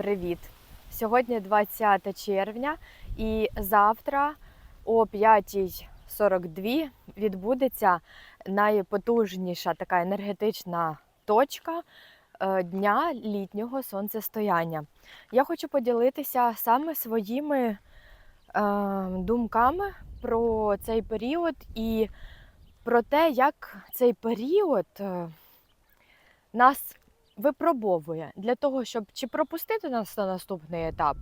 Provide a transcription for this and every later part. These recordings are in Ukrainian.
Привіт! Сьогодні 20 червня і завтра о 5.42 відбудеться найпотужніша така енергетична точка е, дня літнього сонцестояння. Я хочу поділитися саме своїми е, думками про цей період і про те, як цей період е, нас випробовує для того, щоб чи пропустити нас на наступний етап,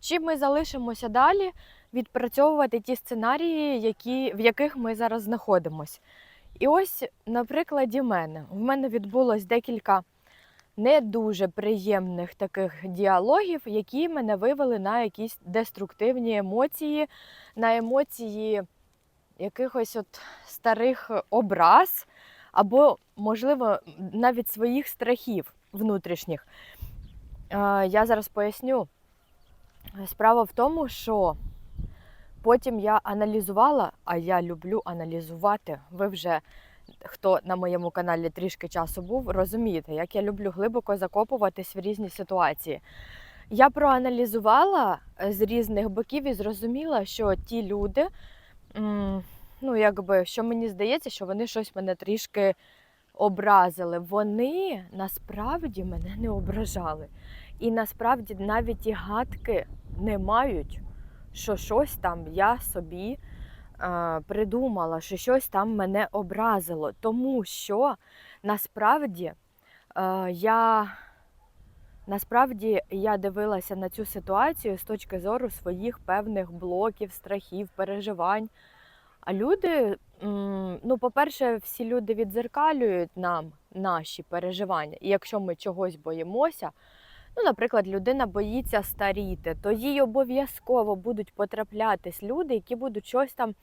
чи ми залишимося далі відпрацьовувати ті сценарії, які, в яких ми зараз знаходимося. І ось, на прикладі мене, в мене відбулось декілька не дуже приємних таких діалогів, які мене вивели на якісь деструктивні емоції, на емоції якихось от старих образ, або, можливо, навіть своїх страхів внутрішніх. Я зараз поясню. Справа в тому, що потім я аналізувала, а я люблю аналізувати. Ви вже, хто на моєму каналі трішки часу був, розумієте, як я люблю глибоко закопуватись в різні ситуації. Я проаналізувала з різних боків і зрозуміла, що ті люди, ну якби, що мені здається, що вони щось мене трішки образили. Вони насправді мене не ображали. І насправді навіть і гадки не мають, що щось там я собі е, придумала, що щось там мене образило. Тому що насправді е, я. Насправді я дивилася на цю ситуацію з точки зору своїх певних блоків, страхів, переживань. А люди, ну, по-перше, всі люди відзеркалюють нам наші переживання. І якщо ми чогось боїмося, ну, наприклад, людина боїться старіти, то їй обов'язково будуть потраплятись люди, які будуть щось там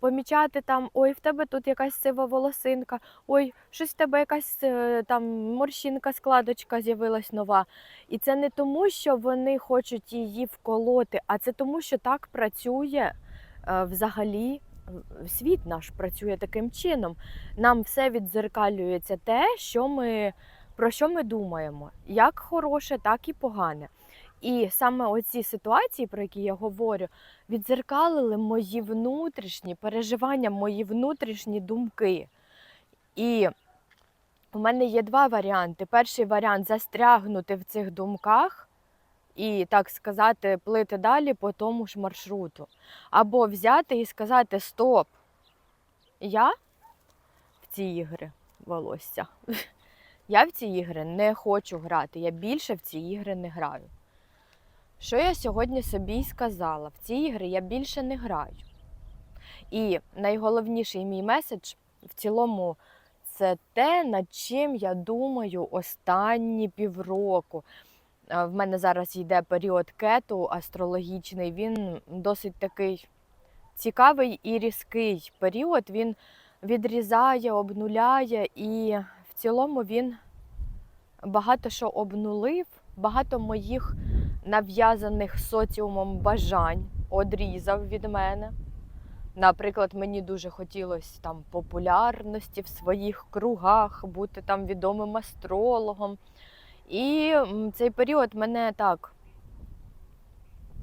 помічати там, ой, в тебе тут якась сива волосинка, ой, щось в тебе якась е, там морщинка, складочка з'явилась нова. І це не тому, що вони хочуть її вколоти, а це тому, що так працює е, взагалі. Світ наш працює таким чином. Нам все відзеркалюється те, що ми, про що ми думаємо, як хороше, так і погане. І саме оці ситуації, про які я говорю, відзеркалили мої внутрішні переживання, мої внутрішні думки. І у мене є два варіанти. Перший варіант застрягнути в цих думках і, так сказати, плити далі по тому ж маршруту. Або взяти і сказати: Стоп, я в ці ігри волосся. Я в ці ігри не хочу грати. Я більше в ці ігри не граю. Що я сьогодні собі й сказала? В ці ігри я більше не граю. І найголовніший мій меседж в цілому це те, над чим я думаю останні півроку. В мене зараз йде період кету астрологічний. Він досить такий цікавий і різкий період. Він відрізає, обнуляє, і в цілому він багато що обнулив, багато моїх нав'язаних соціумом бажань одрізав від мене. Наприклад, мені дуже хотілося там популярності в своїх кругах, бути там відомим астрологом. І цей період мене так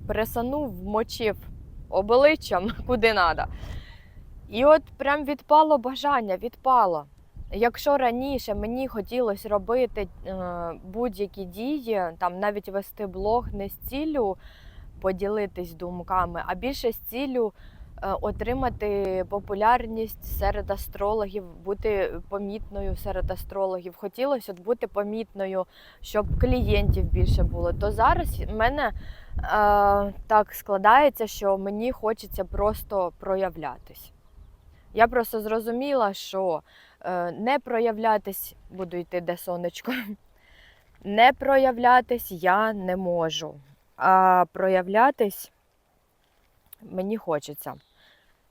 пересанув, вмочив обличчям куди треба. І от прям відпало бажання, відпало. Якщо раніше мені хотілося робити е, будь-які дії, там навіть вести блог не з ціллю поділитись думками, а більше з ціллю отримати популярність серед астрологів, бути помітною серед астрологів. Хотілося от бути помітною, щоб клієнтів більше було. То зараз в мене е, так складається, що мені хочеться просто проявлятись. Я просто зрозуміла, що е, не проявлятись, буду йти де сонечко, не проявлятись я не можу. А проявлятись мені хочеться.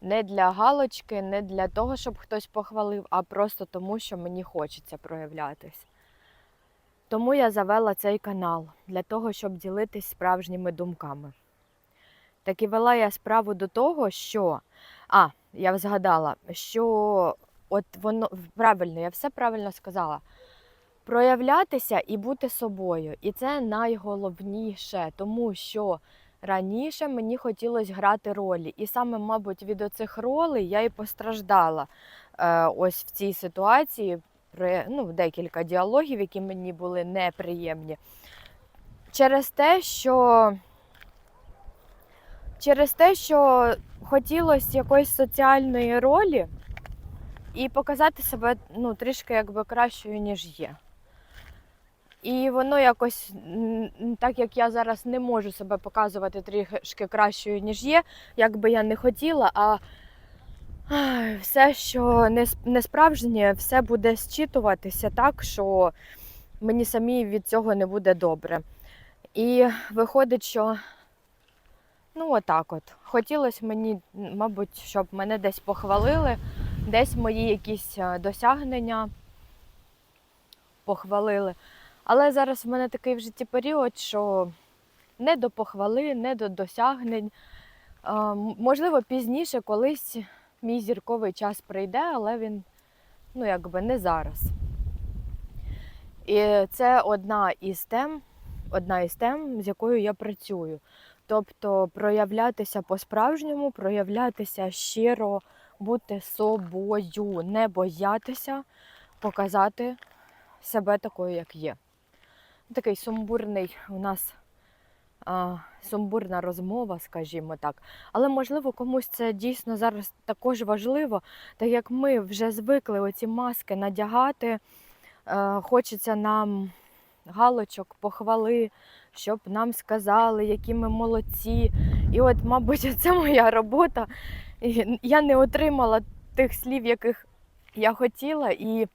Не для галочки, не для того, щоб хтось похвалив, а просто тому, що мені хочеться проявлятись. Тому я завела цей канал для того, щоб ділитись справжніми думками. Так і вела я справу до того, що. А, я згадала, що от воно правильно, я все правильно сказала. проявлятися і бути собою. І це найголовніше, тому що раніше мені хотілося грати ролі. І саме, мабуть, від оцих ролей я і постраждала е, ось в цій ситуації. Про ну, декілька діалогів, які мені були неприємні. Через те, що через те, що хотілося якоїсь соціальної ролі і показати себе ну, трішки якби кращою, ніж є. І воно якось, так як я зараз не можу себе показувати трішки кращою, ніж є, як би я не хотіла, а все, що не, справжнє, все буде зчитуватися так, що мені самі від цього не буде добре. І виходить, що ну отак от. Хотілося мені, мабуть, щоб мене десь похвалили, десь мої якісь е, досягнення похвалили. Але зараз в мене такий в житті період, що не до похвали, не до досягнень. Можливо, пізніше колись мій зірковий час прийде, але він ну, якби не зараз. І це одна із тем, одна із тем, з якою я працюю. Тобто проявлятися по-справжньому, проявлятися щиро, бути собою, не боятися показати себе такою, як є. Такий сумбурний у нас а, сумбурна розмова, скажімо так. Але можливо комусь це дійсно зараз також важливо, так як ми вже звикли оці маски надягати. Е, хочеться нам галочок, похвали, щоб нам сказали, які ми молодці. І от, мабуть, це моя робота. Я не отримала тих слів, яких я хотіла, і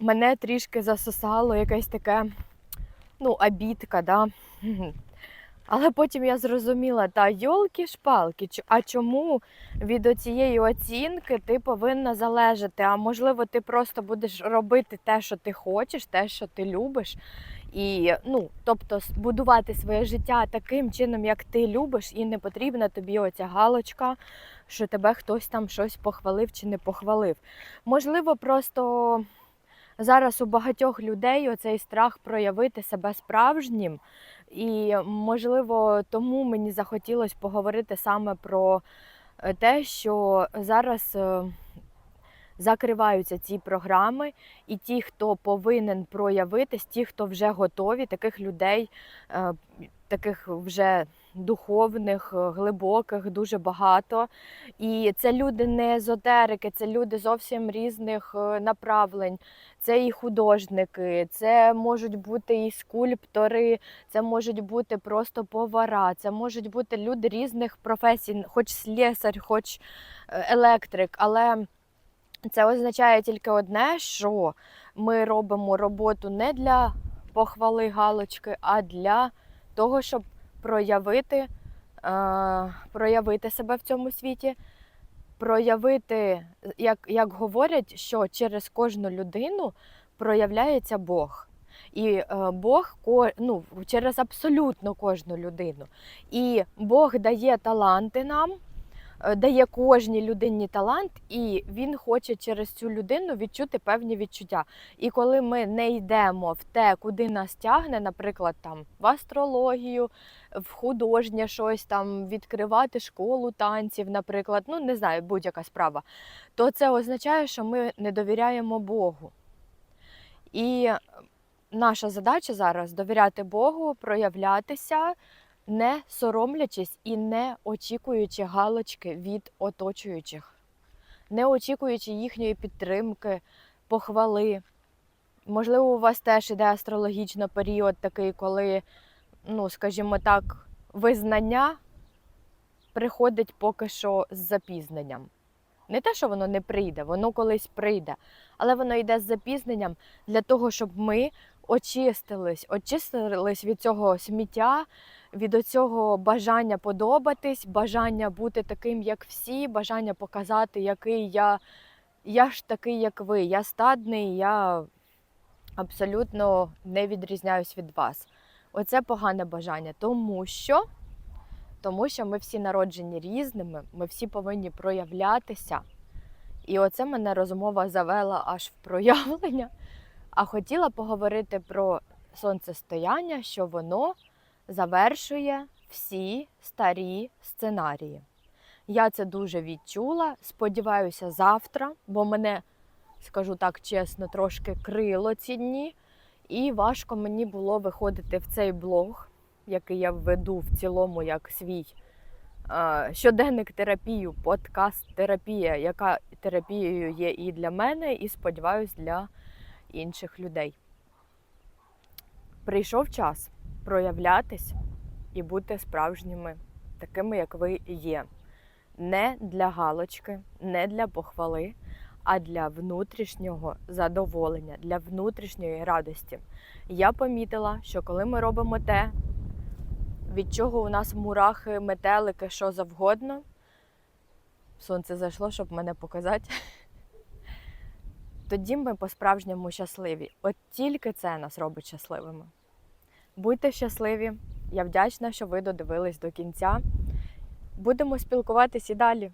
мене трішки засосало якесь таке, ну, обідка, да? Але потім я зрозуміла, та йолки-шпалки, а чому від цієї оцінки ти повинна залежати? А можливо, ти просто будеш робити те, що ти хочеш, те, що ти любиш. І, ну, тобто, будувати своє життя таким чином, як ти любиш, і не потрібна тобі оця галочка, що тебе хтось там щось похвалив чи не похвалив. Можливо, просто зараз у багатьох людей оцей страх проявити себе справжнім. І, можливо, тому мені захотілося поговорити саме про е, те, що зараз е, закриваються ці програми, і ті, хто повинен проявитись, ті, хто вже готові, таких людей, е, таких вже духовних, е, глибоких, дуже багато. І це люди не езотерики, це люди зовсім різних е, направлень. Це і художники, це можуть бути і скульптори, це можуть бути просто повара, це можуть бути люди різних професій, хоч слесар, хоч е, електрик. Але це означає тільки одне, що ми робимо роботу не для похвали галочки, а для того, щоб проявити, е, проявити себе в цьому світі, проявити, як, як говорять, що через кожну людину проявляється Бог. І е, Бог ну, через абсолютно кожну людину. І Бог дає таланти нам, дає кожній людині талант, і він хоче через цю людину відчути певні відчуття. І коли ми не йдемо в те, куди нас тягне, наприклад, там в астрологію, в художнє щось там, відкривати школу танців, наприклад, ну не знаю, будь-яка справа, то це означає, що ми не довіряємо Богу. І наша задача зараз довіряти Богу, проявлятися, не соромлячись і не очікуючи галочки від оточуючих, не очікуючи їхньої підтримки, похвали. Можливо, у вас теж іде астрологічно період такий, коли, ну, скажімо так, визнання приходить поки що з запізненням. Не те, що воно не прийде, воно колись прийде, але воно йде з запізненням для того, щоб ми очистились, очистились від цього сміття, від цього бажання подобатись, бажання бути таким, як всі, бажання показати, який я, я ж такий, як ви. Я стадний, я абсолютно не відрізняюсь від вас. Оце погане бажання, тому що, тому що ми всі народжені різними, ми всі повинні проявлятися. І оце мене розмова завела аж в проявлення. А хотіла поговорити про сонцестояння, що воно завершує всі старі сценарії. Я це дуже відчула. Сподіваюся, завтра, бо мене, скажу так чесно, трошки крило ці дні, і важко мені було виходити в цей блог, який я веду в цілому як свій е, щоденник терапію, подкаст терапія, яка терапією є і для мене, і сподіваюсь, для інших людей. Прийшов час проявлятись і бути справжніми, такими, як ви є. Не для галочки, не для похвали, а для внутрішнього задоволення, для внутрішньої радості. Я помітила, що коли ми робимо те, від чого у нас мурахи, метелики, що завгодно. Сонце зайшло, щоб мене показати. Тоді ми по-справжньому щасливі. От тільки це нас робить щасливими. Будьте щасливі. Я вдячна, що ви додивились до кінця. Будемо спілкуватись і далі.